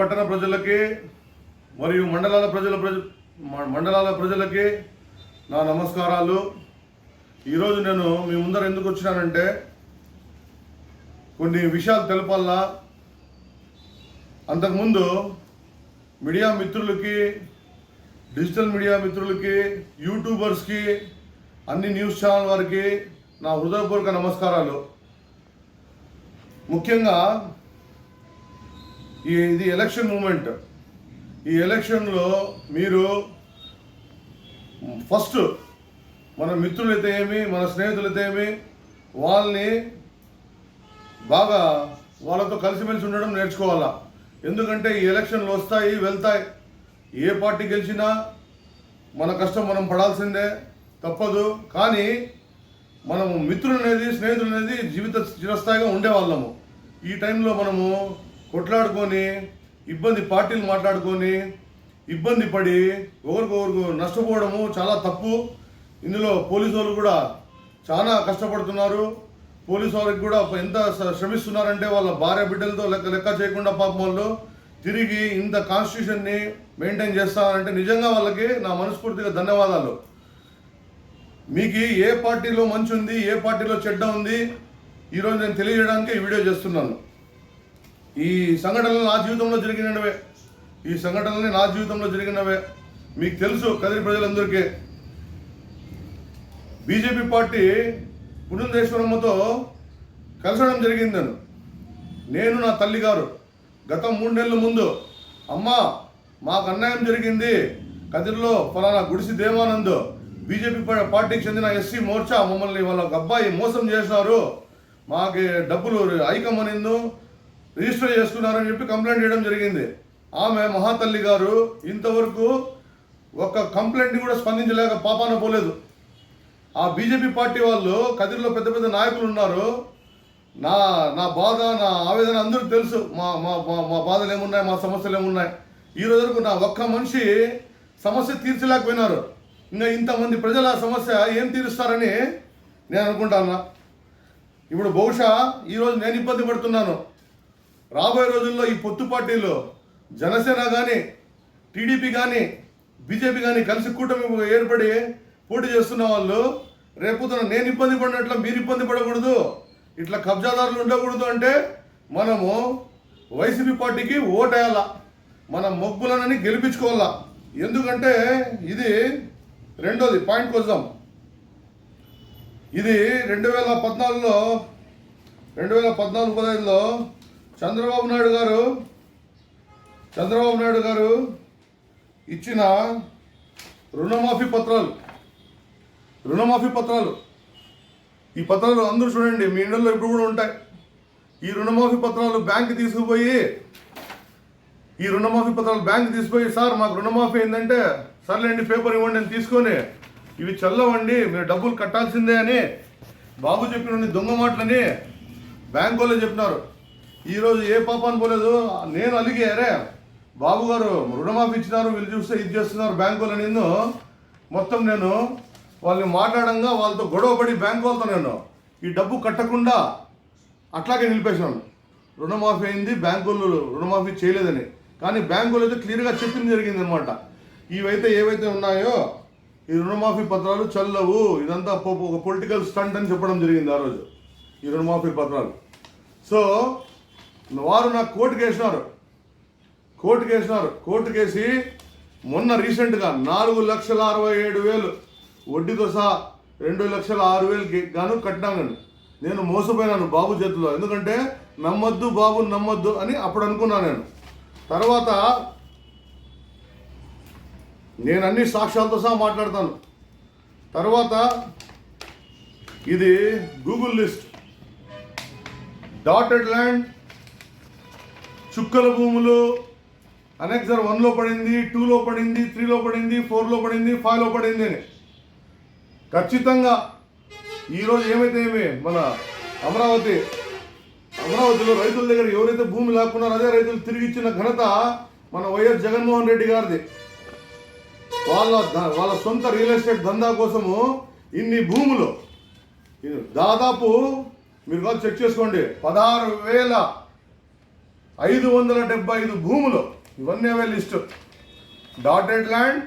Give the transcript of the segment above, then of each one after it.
పట్టణ ప్రజలకి మరియు మండలాల ప్రజల ప్రజ మండలాల ప్రజలకి నా నమస్కారాలు. ఈరోజు నేను మీ ముందర ఎందుకు వచ్చినానంటే కొన్ని విషయాలు తెలపాలా అంతకుముందు మీడియా మిత్రులకి డిజిటల్ మీడియా మిత్రులకి యూట్యూబర్స్కి అన్ని న్యూస్ ఛానల్ వారికి నా హృదయపూర్వక నమస్కారాలు. ముఖ్యంగా ఈ ఇది ఎలక్షన్ మూమెంట్. ఈ ఎలక్షన్లో మీరు ఫస్ట్ మన మిత్రులైతే ఏమి మన స్నేహితులైతే ఏమి వాళ్ళని బాగా వాళ్ళతో కలిసిమెలిసి ఉండడం నేర్చుకోవాలా? ఎందుకంటే ఈ ఎలక్షన్లు వస్తాయి వెళ్తాయి. ఏ పార్టీ గెలిచినా మన కష్టం మనం పడాల్సిందే తప్పదు. కానీ మనము మిత్రులు అనేది స్నేహితులు అనేది జీవిత చిరస్థాయిగా ఉండేవాళ్ళము. ఈ టైంలో మనము కొట్లాడుకొని ఇబ్బంది పార్టీలు మాట్లాడుకొని ఇబ్బంది పడి ఒకరికొకరికి నష్టపోవడము చాలా తప్పు. ఇందులో పోలీసు వాళ్ళు కూడా చాలా కష్టపడుతున్నారు. పోలీసు వాళ్ళకి కూడా ఎంత శ్రమిస్తున్నారంటే వాళ్ళ భార్య బిడ్డలతో లెక్క లెక్క చేయకుండా పాపం వాళ్ళు తిరిగి ఇంత కాన్స్టిట్యూషన్ని మెయింటైన్ చేస్తారంటే నిజంగా వాళ్ళకి నా మనస్ఫూర్తిగా ధన్యవాదాలు. మీకు ఏ పార్టీలో మంచి ఉంది ఏ పార్టీలో చెడ్డ ఉంది ఈరోజు నేను తెలియజేయడానికి ఈ వీడియో చేస్తున్నాను. ఈ సంఘటనలు నా జీవితంలో జరిగినవే. ఈ సంఘటనలు నా జీవితంలో జరిగినవే. మీకు తెలుసు కదిరి ప్రజలందరికీ. బీజేపీ పార్టీ పురంధేశ్వరమ్మతో కలసడం జరిగింది నేను నేను నా తల్లి గారు. గత మూడు నెలల ముందు అమ్మ మాకు అన్యాయం జరిగింది. కదిరిలో ఫలానా గుడిసి దేవానంద్ బీజేపీ పార్టీకి చెందిన ఎస్సీ మోర్చా మమ్మల్ని వాళ్ళ అబ్బాయి మోసం చేసినారు మాకు డబ్బులు ఐకమనిందు. రిజిస్టర్ చేసుకున్నారని చెప్పి కంప్లైంట్ చేయడం జరిగింది. ఆమె మహాతల్లి గారు ఇంతవరకు ఒక కంప్లైంట్ని కూడా స్పందించలేక పాపాన పోలేదు. ఆ బీజేపీ పార్టీ వాళ్ళు కదిరిలో పెద్ద పెద్ద నాయకులు ఉన్నారు. నా నా బాధ నా ఆవేదన అందరికీ తెలుసు. మా మా మా- మా బాధలు ఏమున్నాయి మా సమస్యలు ఏమున్నాయి? ఈ రోజు వరకు నా ఒక్క మనిషి సమస్య తీర్చలేకపోయినారు. ఇంకా ఇంతమంది ప్రజల సమస్య ఏం తీరుస్తారని నేను అనుకుంటాను ఇప్పుడు బహుశా ఈరోజు నేను ఇబ్బంది పడుతున్నాను. రాబోయే రోజుల్లో ఈ పొత్తు పార్టీలు జనసేన కానీ టీడీపీ కానీ బీజేపీ కానీ కలిసి కూటమి ఏర్పడి పోటీ చేస్తున్న వాళ్ళు రేపుతున్న నేను ఇబ్బంది పడినట్లు మీరు ఇబ్బంది పడకూడదు ఇట్లా కబ్జాదారులు ఉండకూడదు అంటే మనము వైసీపీ పార్టీకి ఓటేయాల? మన మొగ్గులనని గెలిపించుకోవాలా? ఎందుకంటే ఇది రెండోది పాయింట్ కోసం ఇది రెండు వేల పద్నాలుగులో రెండు వేల పద్నాలుగు పదహైదులో చంద్రబాబు నాయుడు గారు చంద్రబాబు నాయుడు గారు ఇచ్చిన రుణమాఫీ పత్రాలు రుణమాఫీ పత్రాలు. ఈ పత్రాలు అందరూ చూడండి మీ ఇండ్లలో ఇప్పుడు కూడా ఉంటాయి. ఈ రుణమాఫీ పత్రాలు బ్యాంక్ తీసుకుపోయి ఈ రుణమాఫీ పత్రాలు బ్యాంక్ తీసుకుపోయి సార్ మాకు రుణమాఫీ ఏంటంటే సర్లేండి పేపర్ ఇవ్వండి అని తీసుకొని ఇవి చల్లవండి మీరు డబ్బులు కట్టాల్సిందే అని బాబు చెప్పిన దొంగ మాటలని బ్యాంక్ వాళ్ళు చెప్పినారు. ఈరోజు ఏ పాపాన్ని పోలేదు? నేను అలిగి అరే బాబు గారు రుణమాఫీ ఇచ్చినారు వీళ్ళు చూస్తే ఇది చేస్తున్నారు బ్యాంకులో నిన్ను. మొత్తం నేను వాళ్ళని మాట్లాడంగా వాళ్ళతో గొడవపడి బ్యాంకు వాళ్ళతో నేను ఈ డబ్బు కట్టకుండా అట్లాగే నిలిపేశాను. రుణమాఫీ అయింది బ్యాంకులు రుణమాఫీ చేయలేదని. కానీ బ్యాంకులు అయితే క్లియర్గా చెప్పింది జరిగింది అనమాట ఇవైతే ఏవైతే ఉన్నాయో ఈ రుణమాఫీ పత్రాలు చల్లవు. ఇదంతా ఒక పొలిటికల్ స్టంట్ అని చెప్పడం జరిగింది ఆ రోజు. ఈ రుణమాఫీ పత్రాలు. సో వారు నాకు కోర్టుకు వేసినారు కోర్టుకు వేసినారు కోర్టుకు వేసి మొన్న రీసెంట్గా నాలుగు లక్షల అరవై ఏడు వేలు వడ్డీతో సహా రెండు లక్షల ఆరు వేలకి గాను కట్టినాను. నేను నేను మోసపోయినాను బాబు చేతిలో. ఎందుకంటే నమ్మొద్దు బాబు నమ్మొద్దు అని అప్పుడు అనుకున్నాను నేను. తర్వాత నేను అన్ని సాక్ష్యాలతో సహా మాట్లాడతాను. తర్వాత ఇది గూగుల్ లిస్ట్. డాటెడ్ ల్యాండ్ చుక్కల భూములు అనెక్సర్ వన్లో పడింది టూలో పడింది త్రీలో పడింది ఫోర్లో పడింది ఫైవ్లో పడింది అని. ఖచ్చితంగా ఈరోజు ఏమైతే ఏమి మన అమరావతి అమరావతిలో రైతుల దగ్గర ఎవరైతే భూమి లాక్కున్నారో అదే రైతులు తిరిగి ఇచ్చిన ఘనత మన వైఎస్ జగన్మోహన్ రెడ్డి గారిది. వాళ్ళ వాళ్ళ సొంత రియల్ ఎస్టేట్ దందా కోసము ఇన్ని భూములు. దాదాపు మీరు కాదు చెక్ చేసుకోండి పదహారు వేల ఐదు వందల డెబ్బై ఐదు భూములు. ఇవన్నీ అవే list. Dotted land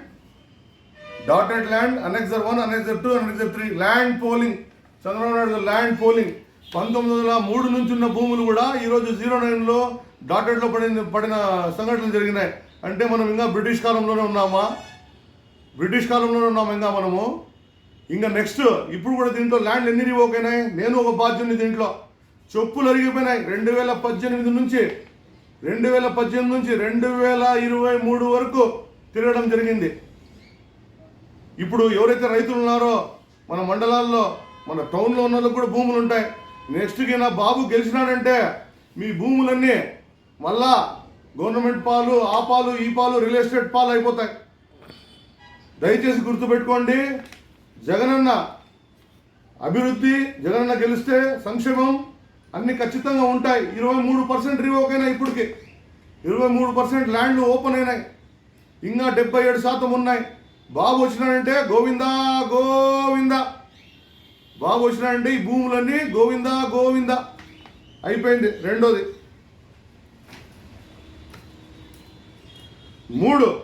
dotted land annexure one annexure two annexure three land pooling Chandrababu Naidu land pooling పంతొమ్మిది వందల మూడు నుంచి ఉన్న భూములు కూడా ఈరోజు జీరో నైన్లో డాటెడ్లో పడిన పడిన సంఘటనలు జరిగినాయి. అంటే మనం ఇంకా బ్రిటిష్ కాలంలోనే ఉన్నామా? బ్రిటిష్ కాలంలోనే ఉన్నాము ఇంకా మనము? ఇంకా నెక్స్ట్ ఇప్పుడు కూడా దీంట్లో ల్యాండ్ ఎన్ని రివోక్ అయినాయి? నేను ఒక బాధ్యుని దీంట్లో. చెప్పులు అరిగిపోయినాయి. రెండు వేల పద్దెనిమిది నుంచి రెండు వేల పద్దెనిమిది నుంచి రెండు వేల ఇరవై మూడు వరకు తిరగడం జరిగింది. ఇప్పుడు ఎవరైతే రైతులు ఉన్నారో మన మండలాల్లో మన టౌన్లో ఉన్న వాళ్ళకి కూడా భూములు ఉంటాయి. నెక్స్ట్కి నా బాబు గెలిచినాడంటే మీ భూములన్నీ మళ్ళా గవర్నమెంట్ పాలు ఆ పాలు ఈ పాలు రియల్ ఎస్టేట్ పాలు అయిపోతాయి. దయచేసి గుర్తుపెట్టుకోండి జగనన్న అభివృద్ధి జగనన్న గెలిస్తే సంక్షేమం అన్ని ఖచ్చితంగా ఉంటాయి. ఇరవై మూడు పర్సెంట్ రివోక్ అయినాయి ఇప్పటికి. ఇరవై మూడు పర్సెంట్ ల్యాండ్లు ఓపెన్ అయినాయి. ఇంకా డెబ్బై ఏడు శాతం ఉన్నాయి. బాబు వచ్చినాడంటే గోవిందా గోవిందా. బాబు వచ్చినాడంటే ఈ భూములన్నీ గోవిందా గోవిందా. అయిపోయింది. రెండోది. మూడు.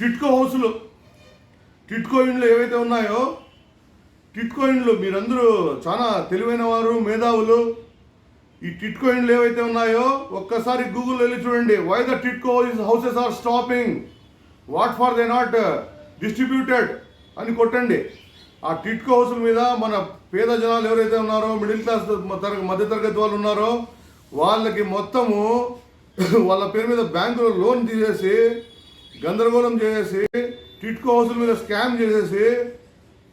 టిట్కో హౌసులు. టిట్కో ఇండ్లు ఏవైతే ఉన్నాయో టిట్కోయిన్లు మీరందరూ చాలా తెలివైన వారు మేధావులు. ఈ టిట్కోయిన్లు ఏవైతే ఉన్నాయో ఒక్కసారి గూగుల్ వెళ్ళి చూడండి. Why the TIDCO houses are stopping what for they not distributed అని కొట్టండి. ఆ టిట్కో హౌసుల మీద మన పేద జనాలు ఎవరైతే ఉన్నారో మిడిల్ క్లాస్ తరగ మధ్యతరగతి వాళ్ళు ఉన్నారో వాళ్ళకి మొత్తము వాళ్ళ పేరు మీద బ్యాంకులో లోన్ తీసేసి గందరగోళం చేసేసి టిట్కో హౌసుల మీద స్కామ్ చేసేసి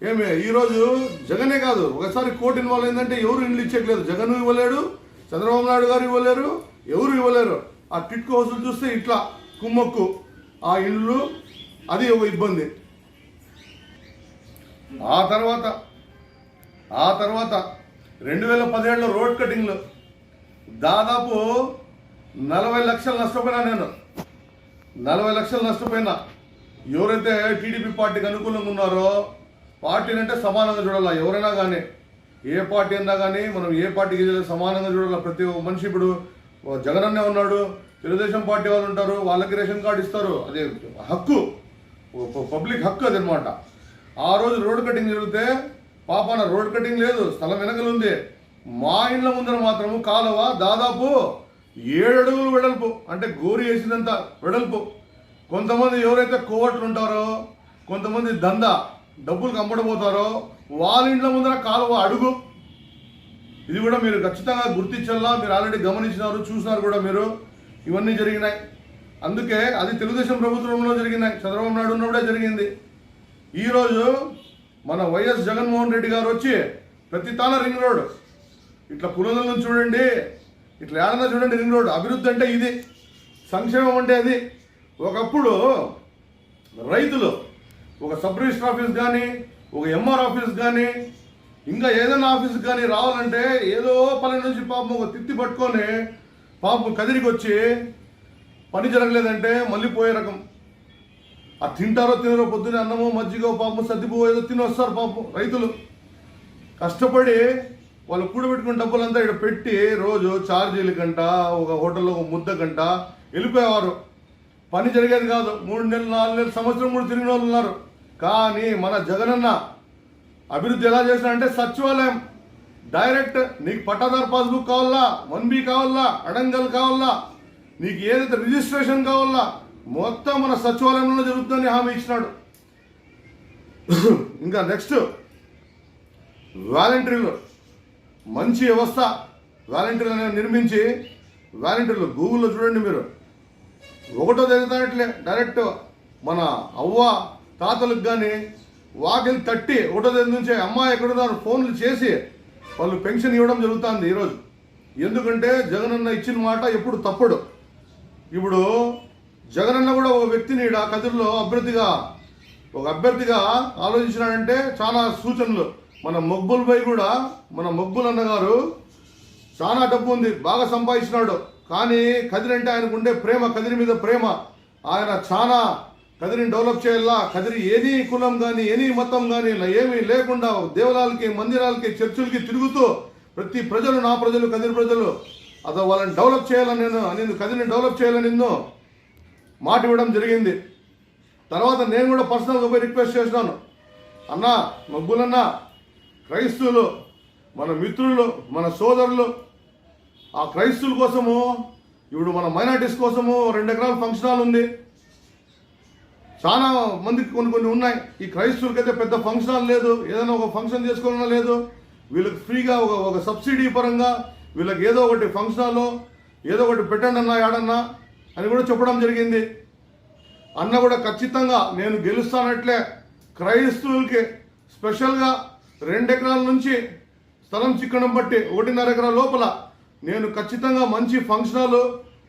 ఏమి ఈరోజు జగనే కాదు. ఒకసారి కోర్టు ఇన్వాల్వ్ అయిందంటే ఎవరు ఇండ్లు ఇచ్చేయట్లేదు. జగన్ ఇవ్వలేడు చంద్రబాబు నాయుడు గారు ఇవ్వలేరు ఎవరు ఇవ్వలేరు. ఆ టిట్కో హౌసులు చూస్తే ఇట్లా కుమ్మక్కు. ఆ ఇల్లు అది ఒక ఇబ్బంది. ఆ తర్వాత ఆ తర్వాత రెండు వేల పదిహేడులో రోడ్ కటింగ్లు. దాదాపు నలభై లక్షలు నష్టపోయినా నేను. నలభై లక్షలు నష్టపోయినా. ఎవరైతే టీడీపీ పార్టీకి అనుకూలంగా ఉన్నారో పార్టీని అంటే సమానంగా చూడాలా? ఎవరైనా కానీ ఏ పార్టీ అయినా కానీ మనం ఏ పార్టీకి సమానంగా చూడాలా? ప్రతి ఒక్క మనిషి ఇప్పుడు జగనన్నే ఉన్నాడు తెలుగుదేశం పార్టీ వాళ్ళు ఉంటారు వాళ్ళకి రేషన్ కార్డు ఇస్తారు. అదే హక్కు. పబ్లిక్ హక్కు అది ఆ రోజు రోడ్ కటింగ్ జరిగితే పాపాన రోడ్ కటింగ్ లేదు స్థలం వెనకలు ఉంది. మా ఇండ్ల ముందర మాత్రము కాలువ దాదాపు ఏడు అడుగులు వెడల్పు. అంటే గోరి వేసినంత వెడల్పు. కొంతమంది ఎవరైతే కోవట్లు ఉంటారో కొంతమంది దందా డబ్బులు కంపడబోతారో వాళ్ళ ఇంట్లో ముందర కాలువ అడుగు. ఇది కూడా మీరు ఖచ్చితంగా గుర్తించాలా? మీరు ఆల్రెడీ గమనించినారు చూసినారు కూడా మీరు. ఇవన్నీ జరిగినాయి. అందుకే అది తెలుగుదేశం ప్రభుత్వంలో జరిగినాయి. చంద్రబాబు నాయుడు ఉన్నప్పుడే జరిగింది. ఈరోజు మన వైఎస్ జగన్మోహన్ రెడ్డి గారు వచ్చి ప్రతి తాన రింగ్ రోడ్. ఇట్లా పునరులను చూడండి ఇట్లా ఏడన్నా చూడండి రింగ్ రోడ్. అభివృద్ధి అంటే ఇది. సంక్షేమం అంటే అది. ఒకప్పుడు రైతులు ఒక సబ్ రిజిస్టర్ ఆఫీస్ కానీ ఒక ఎంఆర్ ఆఫీస్ కానీ ఇంకా ఏదైనా ఆఫీస్ కానీ రావాలంటే ఏదో పని నుంచి పాపం ఒక తిత్తి పట్టుకొని పాపం కదిరికి వచ్చి పని జరగలేదంటే మళ్ళీ పోయే రకం. ఆ తింటారో తినరో పొద్దున్నే అన్నమో మజ్జిగో పాపం సర్దిపో ఏదో తిని వస్తారు పాపం రైతులు. కష్టపడి వాళ్ళు కూడబెట్టుకున్న డబ్బులంతా ఇక్కడ పెట్టి రోజు ఛార్జీల కంట ఒక హోటల్లో ఒక ముద్ద కంట వెళ్ళిపోయేవారు. పని జరిగేది కాదు. మూడు నెలలు నాలుగు నెలలు సంవత్సరం కూడా తిరిగిన వాళ్ళు ఉన్నారు. కానీ మన జగనన్న అభివృద్ధి ఎలా చేసినాడంటే సచివాలయం. డైరెక్ట్ నీకు పట్టాదారు పాస్బుక్ కావాలా? వన్ బి కావాలా? అడంగల్ కావాలా? నీకు ఏదైతే రిజిస్ట్రేషన్ కావాలా? మొత్తం మన సచివాలయంలో జరుగుతుందని హామీ ఇచ్చినాడు. ఇంకా నెక్స్ట్ వాలంటీర్లు. మంచి వ్యవస్థ వాలంటీర్లు అనేది నిర్మించి వాలంటీర్లు గూగుల్లో చూడండి మీరు. ఒకటో తగ్గుతానట్లే డైరెక్ట్ మన అవ్వ తాతలకు కానీ వాకిలి తట్టి ఒకటో తేదీ నుంచే అమ్మాయి ఎక్కడున్నారు ఫోన్లు చేసి వాళ్ళు పెన్షన్ ఇవ్వడం జరుగుతుంది ఈరోజు. ఎందుకంటే జగనన్న ఇచ్చిన మాట ఎప్పుడు తప్పడు. ఇప్పుడు జగనన్న కూడా ఒక వ్యక్తిని ఈడ కదిరిలో అభ్యర్థిగా ఒక అభ్యర్థిగా ఆలోచించినాడంటే చాలా సూచనలు. మన మొగ్బుల్పై కూడా మన మొగ్బుల్ గారు చాలా డబ్బు ఉంది బాగా సంపాదించినాడు. కానీ కదిరి అంటే ఆయనకు ఉండే ప్రేమ కదిరి మీద ప్రేమ. ఆయన చాలా కదిరిని డెవలప్ చేయాలా? కదిరి ఏనీ కులం కానీ ఏది మతం కానీ ఇలా ఏమీ లేకుండా దేవాలయాలకి మందిరాలకి చర్చిలకి తిరుగుతూ ప్రతి ప్రజలు నా ప్రజలు కదిరి ప్రజలు అదో వాళ్ళని డెవలప్ చేయాలని నేను నేను కదిరిని డెవలప్ చేయాలని నిన్ను మాట ఇవ్వడం జరిగింది. తర్వాత నేను కూడా పర్సనల్గా పోయి రిక్వెస్ట్ చేసినాను. అన్న మబ్బులన్న క్రైస్తవులు మన మిత్రులు మన సోదరులు ఆ క్రైస్తువుల కోసము ఇప్పుడు మన మైనార్టీస్ కోసము రెండు ఎకరాల ఫంక్షన్ హాల్ ఉంది. చాలా మందికి కొన్ని కొన్ని ఉన్నాయి. ఈ క్రైస్తవులకైతే పెద్ద ఫంక్షన్ హాల్ లేదు. ఏదైనా ఒక ఫంక్షన్ చేసుకోవాలన్నా లేదు. వీళ్ళకి ఫ్రీగా ఒక ఒక సబ్సిడీ పరంగా వీళ్ళకి ఏదో ఒకటి ఫంక్షన్ హాల్లో ఏదో ఒకటి పెట్టండి అన్నా ఏడన్నా అని కూడా చెప్పడం జరిగింది. అన్న కూడా ఖచ్చితంగా నేను గెలుస్తానట్లే. క్రైస్తవులకి స్పెషల్గా రెండు ఎకరాల నుంచి స్థలం చిక్కడం బట్టి ఒకటిన్నర ఎకరాల లోపల నేను ఖచ్చితంగా మంచి ఫంక్షన్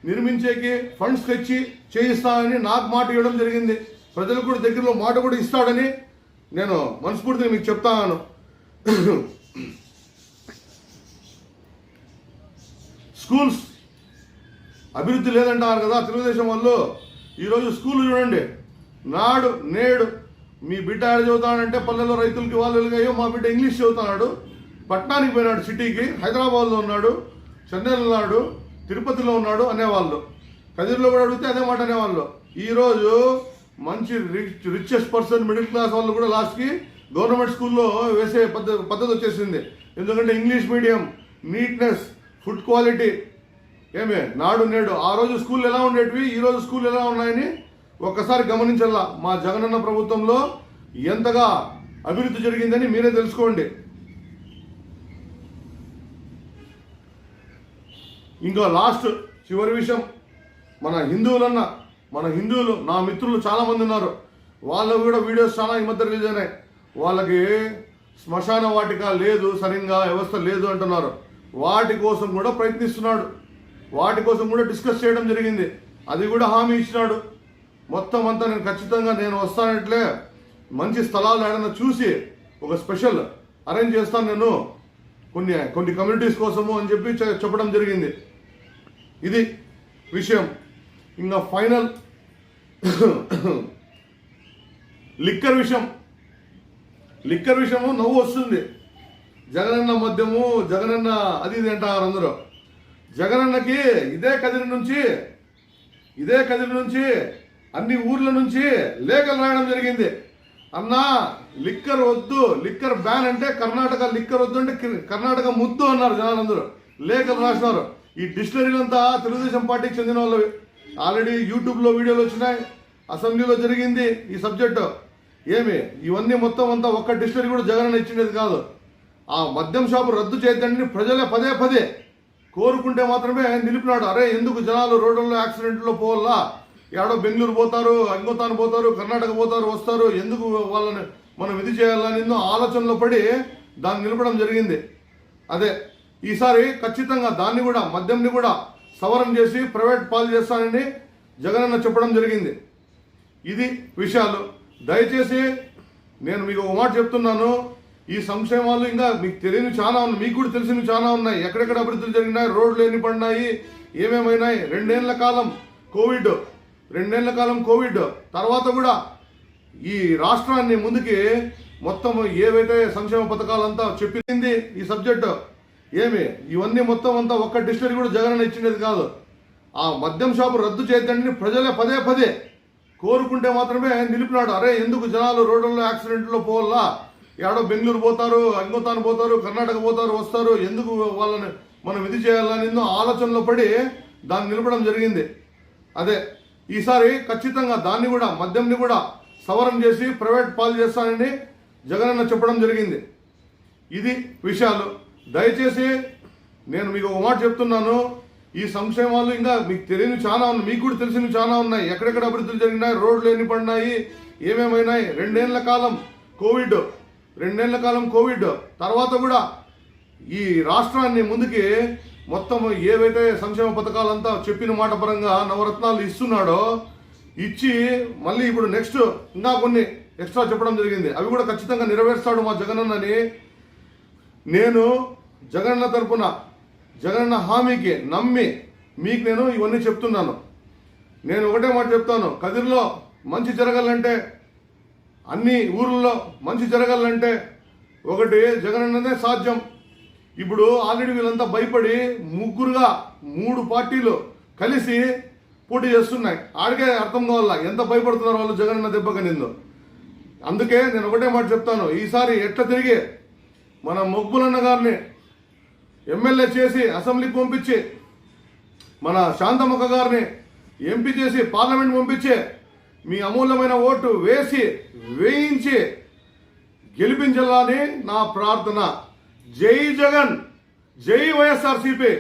నిర్మించేకి ఫండ్స్ తెచ్చి చేయిస్తానని నాకు మాట ఇవ్వడం జరిగింది. ప్రజలు కూడా దగ్గరలో మాట కూడా ఇస్తాడని నేను మనస్ఫూర్తిగా మీకు చెప్తాను. స్కూల్స్ అభివృద్ధి లేదంటారు కదా తెలుగుదేశం వాళ్ళు. ఈరోజు స్కూల్ చూడండి. నాడు నేడు మీ బిడ్డ ఆడ చదువుతాడంటే పల్లెల్లో రైతులకి వాళ్ళు మా బిడ్డ ఇంగ్లీష్ చదువుతున్నాడు. పట్టణానికి పోయినాడు సిటీకి హైదరాబాద్లో ఉన్నాడు. చెన్నైలో ఉన్నాడు తిరుపతిలో ఉన్నాడు అనేవాళ్ళు. కదిరిలో కూడా అడిగితే అదే మాట అనేవాళ్ళు. ఈరోజు మంచి rich richest person middle class వాళ్ళు కూడా లాస్ట్కి గవర్నమెంట్ స్కూల్లో వేసే పద్ధతి పద్ధతి వచ్చేసింది. ఎందుకంటే English medium neatness food quality ఏమే నాడు నేడు. ఆ రోజు స్కూల్ ఎలా ఉండేటివి? ఈ రోజు స్కూల్ ఎలా ఉన్నాయని ఒక్కసారి గమనించాల మా జగనన్న ప్రభుత్వంలో ఎంతగా అభివృద్ధి జరిగిందని మీరే తెలుసుకోండి. ఇంకా లాస్ట్ చివరి విషయం. మన హిందువులన్న మన హిందువులు నా మిత్రులు చాలామంది ఉన్నారు. వాళ్ళు కూడా వీడియోస్ చాలా ఈ మధ్య రిలీజ్ అయినాయి. వాళ్ళకి శ్మశాన వాటిక లేదు సరిగ్గా వ్యవస్థ లేదు అంటున్నారు. వాటి కోసం కూడా ప్రయత్నిస్తున్నాడు. వాటి కోసం కూడా డిస్కస్ చేయడం జరిగింది. అది కూడా హామీ ఇచ్చినాడు. మొత్తం అంతా నేను ఖచ్చితంగా నేను వస్తానట్లే మంచి స్థలాలు ఏడన్నా చూసి ఒక స్పెషల్ అరేంజ్ చేస్తాను నేను. కొన్ని కొన్ని కమ్యూనిటీస్ కోసము అని చెప్పి చెప్పడం జరిగింది. ఇది విషయం. ఇంకా ఫైనల్ లిక్కర్ విషయం. లిక్కర్ విషయము నవ్వు వస్తుంది. జగనన్న మద్యము జగనన్న అది ఇది అంటారు అందరూ. జగనన్నకి ఇదే కదిరి నుంచి ఇదే కదిరి నుంచి అన్ని ఊర్ల నుంచి లేఖలు రాయడం జరిగింది. అన్నా లిక్కర్ వద్దు లిక్కర్ బ్యాన్ అంటే కర్ణాటక లిక్కర్ వద్దు అంటే కర్ణాటక ముద్దు అన్నారు జనాలందరూ. లేఖలు రాసినారు. ఈ డిక్షనరీలంతా తెలుగుదేశం పార్టీకి చెందిన వాళ్ళవి ఆల్రెడీ యూట్యూబ్లో వీడియోలు వచ్చినాయి. అసెంబ్లీలో జరిగింది ఈ సబ్జెక్టు. ఏమి? ఇవన్నీ మొత్తం అంతా ఒక్క డిక్షనరీ కూడా జగన్ ఇచ్చినది కాదు. ఆ మద్యం షాపు రద్దు చేయద్దని ప్రజలే పదే పదే. కోరుకుంటే మాత్రమే నిలిపినాడు. అరే ఎందుకు జనాలు రోడ్లలో యాక్సిడెంట్లో పోవాలా? ఏడో బెంగళూరు పోతారు అంగోతాను పోతారు కర్ణాటక పోతారు వస్తారు. ఎందుకు వాళ్ళని మనం ఇది చేయాలని ఎన్నో ఆలోచనలో పడి దాన్ని నిలపడం జరిగింది. అదే ఈసారి ఖచ్చితంగా దాన్ని కూడా మద్యంని కూడా సవరం చేసి ప్రైవేట్ పాలు చేస్తానని జగనన్న చెప్పడం జరిగింది. ఇది విషయాలు. దయచేసి నేను మీకు ఒక మాట చెప్తున్నాను. ఈ సంక్షేమాలు ఇంకా మీకు తెలియని చాలా ఉన్నాయి. మీకు కూడా తెలిసినవి చాలా ఉన్నాయి. ఎక్కడెక్కడ అభివృద్ధులు జరిగినాయి రోడ్లు ఎన్ని పడినాయి ఏమేమైనాయి. రెండేళ్ళ కాలం కోవిడ్ రెండేళ్ళ కాలం కోవిడ్. తర్వాత కూడా ఈ రాష్ట్రాన్ని ముందుకి మొత్తం ఏవైతే సంక్షేమ పథకాలంతా చెప్పింది ఈ సబ్జెక్టు ఏమి? ఇవన్నీ మొత్తం అంతా ఒక్క డిక్షనరీ కూడా జగన్ ఇచ్చినది కాదు. ఆ మద్యం షాపు రద్దు చేద్దండి ప్రజలే పదే పదే కోరుకుంటే మాత్రమే నిలిపినాడు. అరే ఎందుకు జనాలు రోడ్లలో యాక్సిడెంట్లో పోవాలా? ఏడో బెంగళూరు పోతారు అంగోతాను పోతారు కర్ణాటక పోతారు వస్తారు. ఎందుకు వాళ్ళని మనం ఇది చేయాలని ఎన్నో ఆలోచనలో పడి దాన్ని నిలపడం జరిగింది. అదే ఈసారి ఖచ్చితంగా దాన్ని కూడా మద్యంని కూడా సవరం చేసి ప్రైవేట్ పాలు చేస్తానని జగనన్న చెప్పడం జరిగింది. ఇది విషయాలు. దయచేసి నేను మీకు ఒక మాట చెప్తున్నాను. ఈ సంక్షేమాలు ఇంకా మీకు తెలియని చాలా ఉన్నాయి. మీకు కూడా తెలిసినవి చాలా ఉన్నాయి. ఎక్కడెక్కడ అభివృద్ధులు జరిగినాయి రోడ్లు ఎన్ని పడినాయి ఏమేమైనాయి రెండేళ్ళ కాలం కోవిడ్ రెండేళ్ళ కాలం కోవిడ్. తర్వాత కూడా ఈ రాష్ట్రాన్ని ముందుకి మొత్తం ఏవైతే సంక్షేమ పథకాలంతా చెప్పిన మాట పరంగా నవరత్నాలు ఇస్తున్నాడో ఇచ్చి మళ్ళీ ఇప్పుడు నెక్స్ట్ ఇంకా కొన్ని ఎక్స్ట్రా చెప్పడం జరిగింది. అవి కూడా ఖచ్చితంగా నెరవేరుస్తాడు మా జగనన్నని. నేను జగనన్న తరపున జగనన్న హామీకి నమ్మి మీకు నేను ఇవన్నీ చెప్తున్నాను. నేను ఒకటే మాట చెప్తాను కదిరిలో మంచి జరగాలంటే అన్ని ఊర్లలో మంచి జరగాలంటే ఒకటి జగనన్నదే సాధ్యం. ఇప్పుడు ఆల్రెడీ వీళ్ళంతా భయపడి ముగ్గురుగా మూడు పార్టీలు కలిసి పోటీ చేస్తున్నాయి. ఆడికే అర్థం కావాలా? ఎంత భయపడుతున్నారు వాళ్ళు జగనన్న అన్న అందుకే నేను ఒకటే మాట చెప్తాను ఈసారి ఎట్లా తిరిగి మన మొగ్గులన్న గారిని ఎమ్మెల్యే చేసి అసెంబ్లీకి పంపించి మన శాంతముఖ గారిని ఎంపీ చేసి పార్లమెంట్ పంపించి మీ అమూల్యమైన ఓటు వేసి వేయించి గెలిపించాలని నా ప్రార్థన. జై జగన్ జై వైఎస్ఆర్సీపీ.